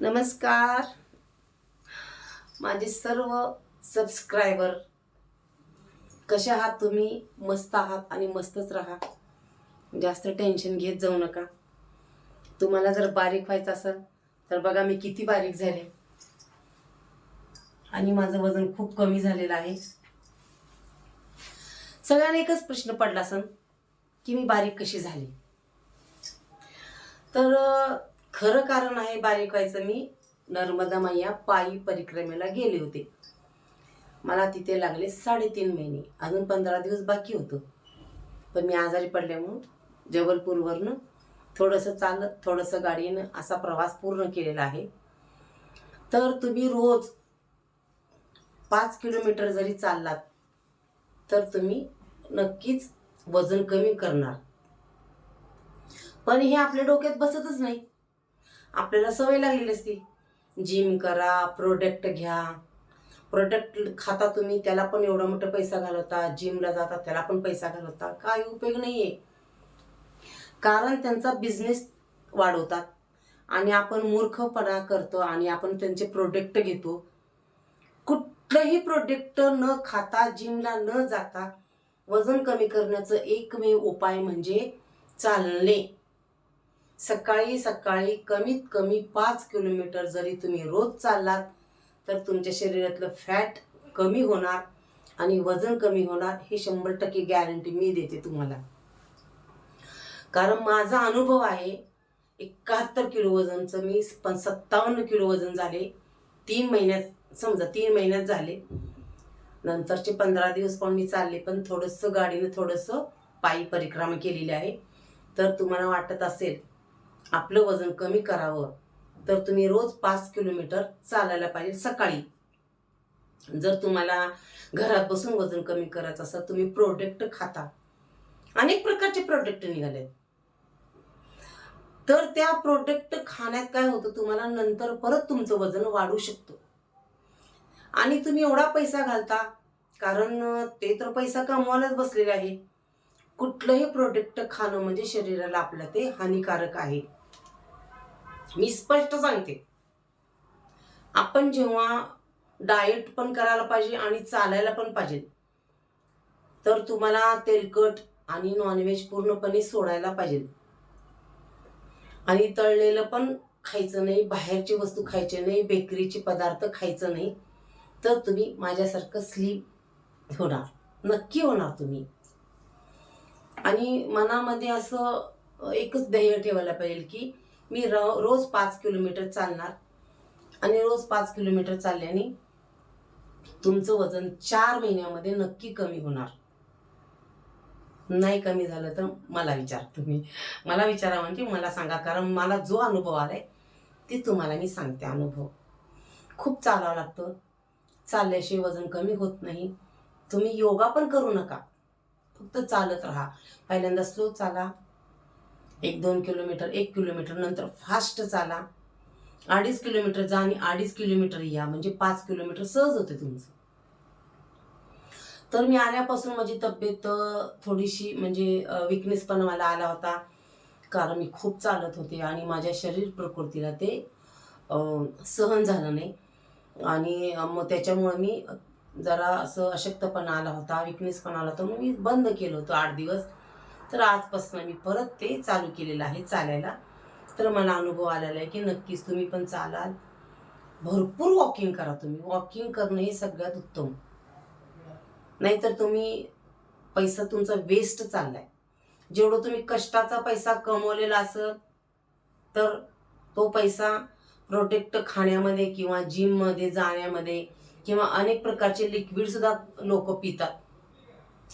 नमस्कार. माझे सर्व सबस्क्रायबर कसे आहात तुम्ही? मस्त आहात आणि मस्तच राहा. जास्त टेन्शन घेत जाऊ नका. तुम्हाला जर बारीक व्हायचं असेल तर बघा मी किती बारीक झाले. आणि माझं वजन खूप कमी झालेलं आहे. सगळ्यांना एकच प्रश्न पडला असन की मी बारीक कशी झाली? तर खरं कारण आहे बारीक व्हायचं मी नर्मदा मैया पायी परिक्रमेला गेले होते. मला तिथे लागले साडेतीन महिने अजून पंधरा दिवस बाकी होतं. पण मी आजारी पडल्यामुळं जबलपूरवरनं थोडंसं चालत थोडंसं गाडीनं असा प्रवास पूर्ण केलेला आहे. तर तुम्ही रोज पाच किलोमीटर जरी चाललात तर तुम्ही नक्कीच वजन कमी करणार. पण हे आपल्या डोक्यात बसतच नाही. आपल्याला सवय लागलेली असते. जिम करा प्रोडक्ट घ्या. प्रोडक्ट खाता तुम्ही त्याला पण एवढा मोठा पैसा घालवता. जिमला जाता त्याला पण पैसा घालवता. काही उपयोग नाही आहे कारण त्यांचा बिझनेस वाढवतात. आणि आपण मूर्खपणा करतो आणि आपण त्यांचे प्रोडक्ट घेतो. कुठलंही प्रोडक्ट न खाता जिमला न जाता वजन कमी करण्याचं एकमेव उपाय म्हणजे चालणे. सकाळी सकाळी कमीत कमी पाच किलोमीटर जरी तुम्ही रोज चाललात तर तुमच्या शरीरातलं फॅट कमी होणार आणि वजन कमी होणार हे शंभर टक्के गॅरंटी मी देते तुम्हाला. कारण माझा अनुभव आहे एकाहत्तर किलो वजनचं मी पण सत्तावन्न किलो वजन झाले तीन महिन्यात समजा तीन महिन्यात झाले. नंतरचे पंधरा दिवस पण मी चालले पण थोडंसं गाडीनं थोडंसं पायी परिक्रमा केलेली आहे. तर तुम्हाला वाटत असेल आपलं वजन कमी करावं तर तुम्ही रोज पाच किलोमीटर चालायला पाहिजे सकाळी. जर तुम्हाला घरात बसून वजन कमी करायचं असेल तुम्ही प्रोडक्ट खाता. अनेक प्रकारचे प्रोडक्ट निघालेत. तर त्या प्रोडक्ट खाण्यात काय होतं तुम्हाला नंतर परत तुमचं वजन वाढू शकतं. आणि तुम्ही एवढा पैसा घालता कारण ते तर पैसा कमवायलाच बसलेले आहे. कुठलंही प्रोडक्ट खाणं म्हणजे शरीराला आपलं ते हानिकारक आहे. मी स्पष्ट सांगते. आपण जेव्हा डाएट पण करायला पाहिजे आणि चालायला पण पाहिजे तर तुम्हाला तेलकट आणि नॉनव्हेज पूर्णपणे सोडायला पाहिजे. आणि तळलेलं पण खायचं नाही बाहेरची वस्तू खायची नाही बेकरीचे पदार्थ खायचं नाही तर तुम्ही माझ्यासारखं स्लीप होणार. नक्की होणार तुम्ही. आणि मनामध्ये असं एकच ध्येय ठेवायला पाहिजे की मी र रोज पाच किलोमीटर चालणार. आणि रोज पाच किलोमीटर चालल्याने तुमचं वजन चार महिन्यामध्ये नक्की कमी होणार. नाही कमी झालं तर मला विचार तुम्ही. मला विचारा म्हणजे मला सांगा कारण मला जो अनुभव आलाय ते तुम्हाला मी सांगते अनुभव. खूप चालावं लागतं. चालल्याशिवाय वजन कमी होत नाही. तुम्ही योगा पण करू नका. फक्त चालत राहा. पहिल्यांदा स्लो चाला. एक दोन किलोमीटर एक किलोमीटर नंतर फास्ट चाला. अडीच किलोमीटर जा आणि अडीच किलोमीटर या. म्हणजे पाच किलोमीटर सहज होते तुमचं. तर मी आल्यापासून माझी तब्येत थोडीशी म्हणजे विकनेस पण मला आला होता. कारण मी खूप चालत होते आणि माझ्या शरीर प्रकृतीला ते सहन झालं नाही. आणि मग त्याच्यामुळं मी जरा असं अशक्तपणा आला होता विकनेस पण आला होता. मग मी बंद केलं होतं आठ दिवस. तर आजपासून मी परत ते चालू केलेलं आहे चालायला. तर मला अनुभव आलेला आहे की नक्कीच तुम्ही पण चालाल. भरपूर वॉकिंग करा तुम्ही. वॉकिंग करणं हे सगळ्यात उत्तम. नाहीतर तुम्ही पैसा तुमचा वेस्ट चाललाय. जेवढं तुम्ही कष्टाचा पैसा कमवलेला असेल तर तो पैसा प्रोडक्ट खाण्यामध्ये किंवा जिममध्ये जाण्यामध्ये किंवा अनेक प्रकारचे लिक्विड सुद्धा लोक पितात.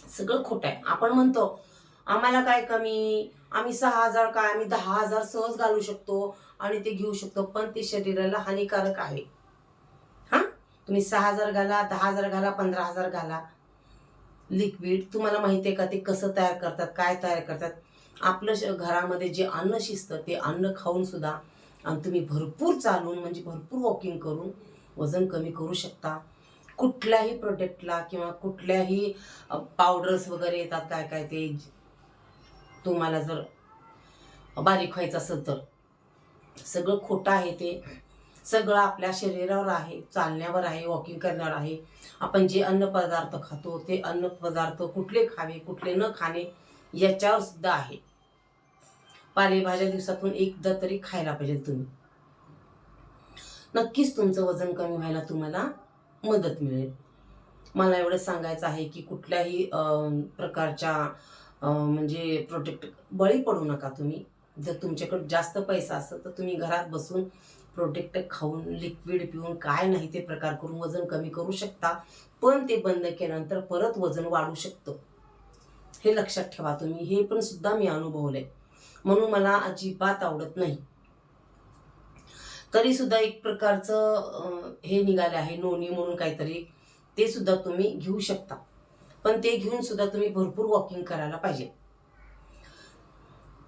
सगळं खोटं आहे. आपण म्हणतो आम्हाला काय कमी? आम्ही सहा हजार काय? आम्ही दहा हजार सहज घालू शकतो आणि ते घेऊ शकतो पण ते शरीराला हानिकारक आहे. हां? तुम्ही सहा हजार घाला दहा हजार घाला पंधरा हजार घाला. लिक्विड तुम्हाला माहिती आहे का ते कसं तयार करतात? काय तयार करतात? आपलं श- घरामध्ये जे अन्न शिजतं ते अन्न खाऊन सुद्धा आणि तुम्ही भरपूर चालून म्हणजे भरपूर वॉकिंग करून वजन कमी करू शकता. कुठल्याही प्रोडक्टला किंवा कुठल्याही पावडर्स वगैरे येतात काय काय ते तुम्हाला जर बारीक व्हायचं असेल तर. सगळं खोटं आहे ते. सगळं आपल्या शरीरावर आहे चालण्यावर आहे वॉकिंग करण्यावर आहे. आपण जे अन्न पदार्थ खातो ते अन्न पदार्थ कुठले खावे कुठले न खाणे याच्यावर सुद्धा आहे. पालेभाज्या दिवसातून एकदा तरी खायला पाहिजे तुम्ही. नक्कीच तुमचं वजन कमी व्हायला तुम्हाला मदत मिळेल. मला एवढं सांगायचं आहे की कुठल्याही अं, प्रकारच्या म्हणजे प्रोटेक्ट बळी पडू नका तुम्ही. जर तुमच्याकडे जास्त पैसा असेल तर तुम्ही घरात बसून प्रोटेक्ट खाऊन लिक्विड पिऊन काय नाही ते प्रकार करून वजन कमी करू शकता. पण ते बंद केल्यानंतर परत वजन वाढू शकतं. हे लक्षात ठेवा तुम्ही. हे पण सुद्धा मी अनुभवलंय. म्हणून मला अजिबात आवडत नाही. तरी सुद्धा एक प्रकारचं हे निघाले आहे नोनी म्हणून काहीतरी. ते सुद्धा तुम्ही घेऊ शकता. पण ते घेऊन सुद्धा तुम्ही भरपूर वॉकिंग करायला पाहिजे.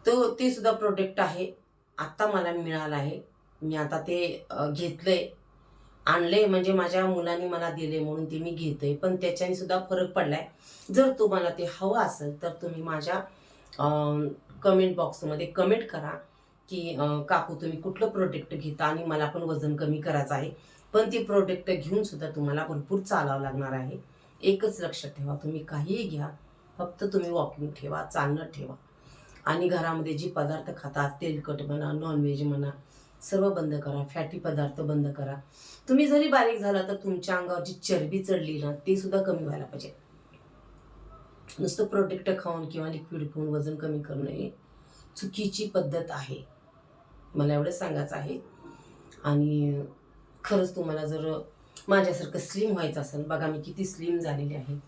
तो ते सुद्धा प्रोडक्ट आहे. आत्ता मला मिळालं आहे. मी आता ते घेतलंय. आणले म्हणजे माझ्या मुलांनी मला दिले म्हणून ते मी घेते पण त्याच्याने सुद्धा फरक पडलाय. जर तुम्हाला ते हवं असेल तर तुम्ही माझ्या कमेंट बॉक्समध्ये कमेंट करा की काकू तुम्ही कुठलं प्रोडक्ट घेता आणि मला पण वजन कमी करायचं आहे. पण ते प्रोडक्ट घेऊन सुद्धा तुम्हाला भरपूर चालावं लागणार आहे. एकच लक्षात ठेवा. तुम्ही काहीही घ्या फक्त तुम्ही वॉकिंग ठेवा चालणं ठेवा. आणि घरामध्ये जे पदार्थ खातात तेलकट म्हणा नॉनव्हेज म्हणा सर्व बंद करा. फॅटी पदार्थ बंद करा. तुम्ही जरी बारीक झाला तर तुमच्या अंगावर जी चरबी चढली ना ते सुद्धा कमी व्हायला पाहिजे. नुसतं प्रोटेक्ट खाऊन किंवा लिक्विड खाऊन वजन कमी करणं ही चुकीची पद्धत आहे. मला एवढं सांगायचं आहे. आणि खरंच तुम्हाला जर माझ्यासारखं स्लिम व्हायचं असेल. बघा मी किती स्लिम झालेली आहे.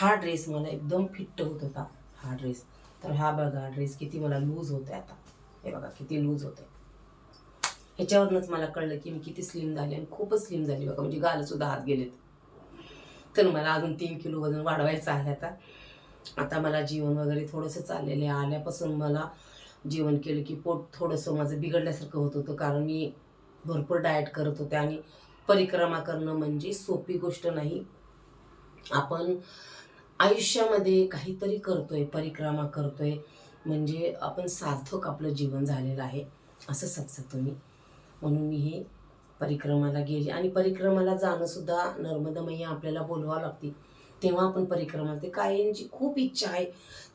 हा ड्रेस मला एकदम फिट्ट होत होता. हा ड्रेस तर हा बघा ड्रेस किती मला लूज होते आता. हे बघा किती लूज होते ह्याच्यावरूनच मला कळलं की मी किती स्लिम झाले आणि खूपच स्लिम झाली. बघा म्हणजे गालसुद्धा हात गेलेत. तर मला अजून तीन किलो वजन वाढवायचं आहे आता. आता मला जीवन वगैरे थोडंसं चाललेलं आहे. आल्यापासून मला जेवण केलं की पोट थोडंसं माझं बिघडल्यासारखं होत होतं. कारण मी भरपूर डाएट करत होते आणि परिक्रमा करणं म्हणजे सोपी गोष्ट नाही. आपण आयुष्यामध्ये काहीतरी करतोय परिक्रमा करतोय म्हणजे आपण सार्थक आपलं जीवन झालेलं आहे असं समजा तुम्ही. म्हणून मी हे परिक्रमाला गेले आणि परिक्रमाला जाणंसुद्धा नर्मदा मैया आपल्याला बोलवावं लागते. तेव्हा आपण परिक्रमा ते काहींची खूप इच्छा आहे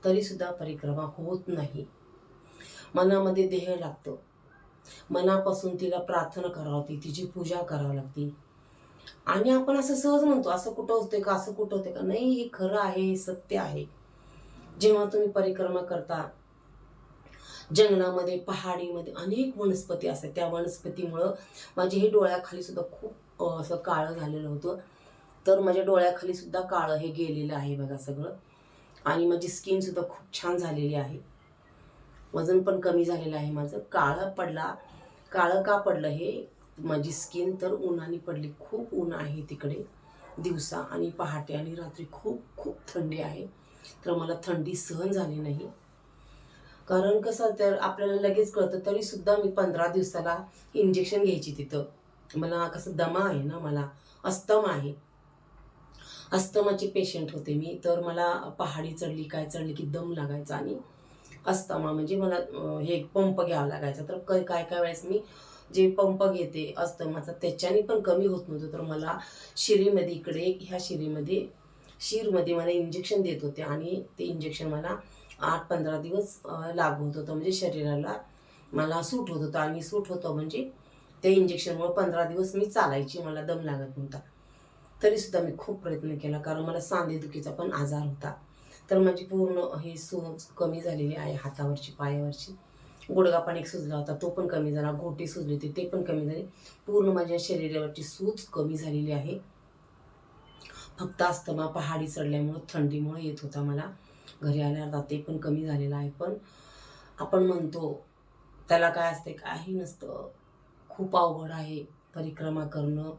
तरीसुद्धा परिक्रमा होत नाही. मनामध्ये देह लागतं. मनापासून तिला प्रार्थना करावी लागते तिची पूजा करावी लागते. आणि आपण असं सहज म्हणतो असं कुठं होतंय का असं कुठं होते का? नाही हे खरं आहे हे सत्य आहे. जेव्हा तुम्ही परिक्रमा करता जंगलामध्ये पहाडीमध्ये अनेक वनस्पती असतात. त्या वनस्पतीमुळं माझे हे डोळ्याखाली सुद्धा खूप असं काळं झालेलं होतं. तर माझ्या डोळ्याखाली सुद्धा काळं हे गेलेलं आहे बघा सगळं. आणि माझी स्किन सुद्धा खूप छान झालेली आहे. वजन पण कमी झालेलं आहे माझं. काळं पडला काळं का पडलं हे? माझी स्किन तर उन्हाने पडली. खूप ऊन आहे तिकडे दिवसा आणि पहाटे आणि रात्री खूप खूप थंडी आहे. तर मला थंडी सहन झाली नाही. कारण कसं तर आपल्याला लगेच कळतं तरीसुद्धा मी पंधरा दिवसाला इंजेक्शन घ्यायची तिथं. मला कसं दमा आहे ना मला. अस्तम आहे. अस्तमाचे पेशंट होते मी. तर मला पहाडी चढली काय चढली की दम लागायचा आणि अस्तमा म्हणजे मला हे पंप घ्यावा लागायचा. तर काय काय काय वेळेस मी जे पंप घेते अस्तमाचा त्याच्याने पण कमी होत नव्हतं. तर मला शिरीमध्ये इकडे ह्या शिरीमध्ये शिरमध्ये मला इंजेक्शन देत होते आणि ते इंजेक्शन मला आठ पंधरा दिवस लागू होत होतं. म्हणजे शरीराला मला सूट होत होतं आणि सूट होतं म्हणजे त्या इंजेक्शनमुळे पंधरा दिवस मी चालायची मला दम लागत नव्हता. तरीसुद्धा मी खूप प्रयत्न केला कारण मला सांधेदुखीचा पण आजार होता. तर माझी पूर्ण ही सूज कमी झालेली आहे हातावरची पायावरची. गुडघा पण एक सुजला होता तो पण कमी झाला घोटे सुजली होते ते पण कमी झाले. पूर्ण माझ्या शरीरावरची सूज कमी झालेली आहे. फक्त अस्तमा पहाडी चढल्यामुळं थंडीमुळे येत होता मला. घरी आल्यावर ते पण कमी झालेलं आहे पण आपण म्हणतो त्याला काय असते काही नसतं. खूप अवघड आहे. परिक्रमा करणं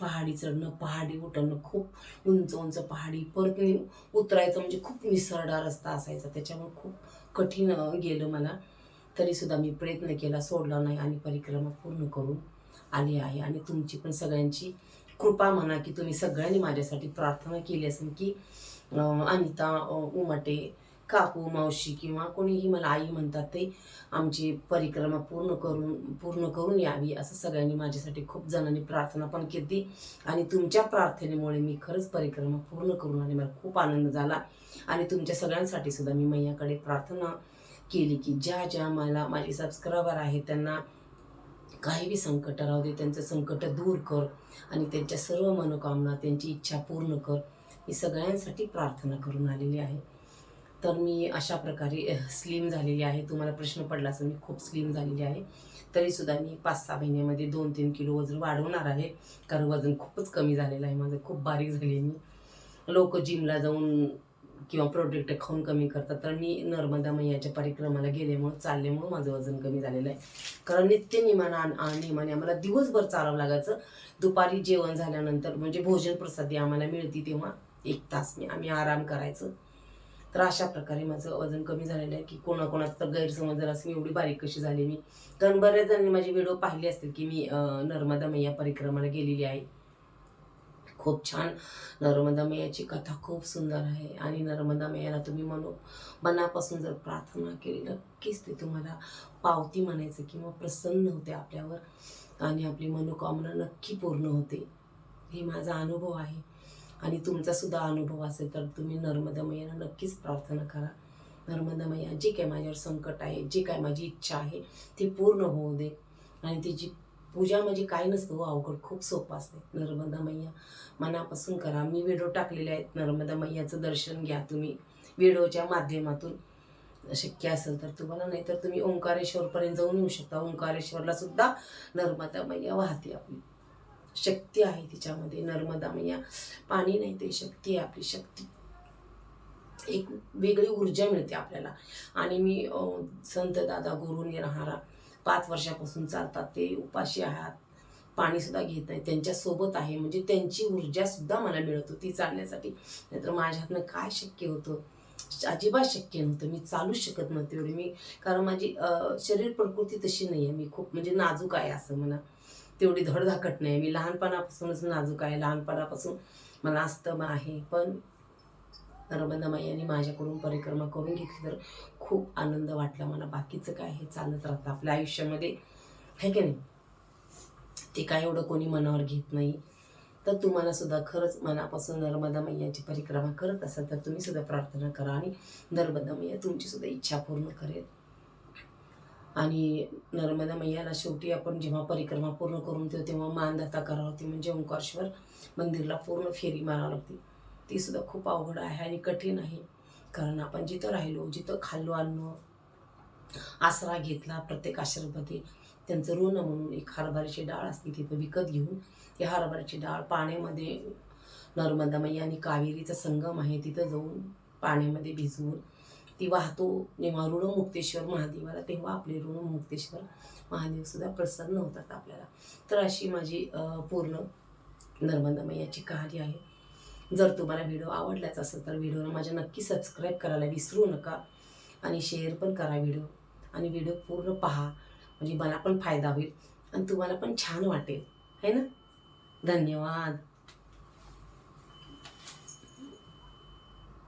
पहाडी चढणं पहाडी उतरणं खूप उंच उंच पहाडी परत उतरायचं म्हणजे खूप निसरडा रस्ता असायचा त्याच्यामुळे खूप कठीण गेलं मला. तरीसुद्धा मी प्रयत्न केला सोडला नाही आणि परिक्रमा पूर्ण करून आली आहे. आणि तुमची पण सगळ्यांची कृपा म्हणा की तुम्ही सगळ्यांनी माझ्यासाठी प्रार्थना केली असेल की अनिता उमाटे काकू मावशी किंवा कोणीही मला आई म्हणतात ते आमची परिक्रमा पूर्ण करून पूर्ण करून यावी असं सगळ्यांनी माझ्यासाठी खूप जणांनी प्रार्थना पण केली. आणि तुमच्या प्रार्थनेमुळे मी खरंच परिक्रमा पूर्ण करून आणि मला खूप आनंद झाला. आणि तुमच्या सगळ्यांसाठी सुद्धा मी मैयाकडे प्रार्थना केली की ज्या ज्या मला माझे सबस्क्रायबर आहेत त्यांना काही बी संकट राहू दे त्यांचं संकट दूर कर आणि त्यांच्या सर्व मनोकामना त्यांची इच्छा पूर्ण कर. मी सगळ्यांसाठी प्रार्थना करून आलेली आहे. तर मी अशा प्रकारे स्लिम झालेली आहे. तुम्हाला प्रश्न पडला असेल मी खूप स्लिम झालेली आहे. तरीसुद्धा मी पाच सहा महिन्यामध्ये दोन तीन किलो वजन वाढवणार आहे. कारण वजन खूपच कमी झालेलं आहे माझं. खूप बारीक झाली आहे मी. लोक जिमला जाऊन किंवा प्रोडक्ट खाऊन कमी करतात. तर मी नर्मदा मैयाच्या परिक्रमाला गेल्यामुळं चालल्यामुळं माझं वजन कमी झालेलं आहे. कारण नित्य नियमानं आणि- आणि नियमाने आम्हाला दिवसभर चालावं लागायचं. दुपारी जेवण झाल्यानंतर म्हणजे भोजन प्रसादी आम्हाला मिळती तेव्हा एक तास मी आम्ही आराम करायचं. तर अशा प्रकारे माझं वजन कमी झालेलं आहे की कोणाकोणाचा तर गैरसमज जर असं मी एवढी बारीक कशी झाली मी. कारण बऱ्याच जणांनी माझे व्हिडिओ पाहिले असतील की मी नर्मदा मैया परिक्रमाला गेलेली आहे. खूप छान. नर्मदा मैयाची कथा खूप सुंदर आहे. आणि नर्मदा मैयाला तुम्ही म्हणू मनापासून जर प्रार्थना केली नक्कीच ते तुम्हाला पावती म्हणायचं किंवा प्रसन्न होते आपल्यावर. आणि आपली मनोकामना नक्की पूर्ण होते. हे माझा अनुभव आहे. आणि तुमचा सुद्धा अनुभव असेल तर तुम्ही नर्मदा मैयाला नक्कीच प्रार्थना करा. नर्मदा मैया जे काय माझ्यावर संकट आहे जी काय माझी इच्छा आहे ती पूर्ण होऊ दे. आणि तिची पूजा म्हणजे काय नसतं हो अवघड खूप सोपं असते. नर्मदा मैया मनापासून करा. मी व्हिडिओ टाकलेले आहेत. नर्मदा मैयाचं दर्शन घ्या तुम्ही. व्हिडिओच्या माध्यमातून शक्य असेल तर तुम्हाला नाही तर तुम्ही ओंकारेश्वरपर्यंत जाऊन येऊ शकता. ओंकारेश्वरला सुद्धा नर्मदा मैया वाहते आपली. शक्ती आहे तिच्यामध्ये नर्मदा मैया. पाणी नाही ते शक्ती आहे आपली शक्ती. एक वेगळी ऊर्जा मिळते आपल्याला. आणि मी संत दादा गुरुनी राहणारा पाच वर्षापासून चालतात ते उपाशी आहात. पाणीसुद्धा घेत नाही त्यांच्यासोबत आहे. म्हणजे त्यांची ऊर्जासुद्धा मला मिळत होती चालण्यासाठी. नाहीतर माझ्या हातनं काय शक्य होतं? अजिबात शक्य नव्हतं. मी चालूच शकत नव्हते एवढी. मी कारण माझी शरीर प्रकृती तशी नाही आहे मी खूप म्हणजे नाजूक आहे असं म्हणा. तेवढी धडधाकट नाही. मी लहानपणापासूनच नाजूक आहे. लहानपणापासून मला अस्तमा आहे. पण नर्मदा यांनी माझ्याकडून परिक्रमा करून घेतली तर खूप आनंद वाटला मला. बाकीचं काय हे चालत राहतं आपल्या आयुष्यामध्ये. आहे की नाही? ते काय एवढं कोणी मनावर घेत नाही. तर तुम्हाला सुद्धा खरंच मनापासून नर्मदा मैयाची परिक्रमा करत असाल तर तुम्ही सुद्धा प्रार्थना करा आणि नर्मदा मैया तुमची सुद्धा इच्छा पूर्ण करेल. आणि नर्मदा मैयाला शेवटी आपण जेव्हा परिक्रमा पूर्ण करून ठेवतो तेव्हा मानदाता करावं लागते. म्हणजे ओंकारेश्वर मंदिरला पूर्ण फेरी मारावं लागते. ती सुद्धा खूप अवघड आहे आणि कठीण आहे. कारण आपण जिथं राहिलो जिथं खाल्लो आणलो आसरा घेतला प्रत्येक आश्रममध्ये त्यांचं ऋण म्हणून एक हरभऱ्याची डाळ असते तिथं विकत घेऊन ती हरभऱ्याची डाळ पाण्यामध्ये नर्मदा मैया आणि कावेरीचा संगम आहे तिथं जाऊन पाण्यामध्ये भिजवून ती वाहतो जेव्हा ऋण मुक्तेश्वर महादेवाला तेव्हा आपले ऋणमुक्तेश्वर महादेव सुद्धा प्रसन्न होतात आपल्याला. तर अशी माझी पूर्ण नर्मदा मैयाची कहाणी आहे. जर तुम्हाला व्हिडिओ आवडलाच असेल तर व्हिडिओला माझ्या नक्की सबस्क्राईब करायला विसरू नका आणि शेअर पण करा व्हिडिओ. आणि व्हिडिओ पूर्ण पहा म्हणजे मला पण फायदा होईल आणि तुम्हाला पण छान वाटेल. है ना? धन्यवाद.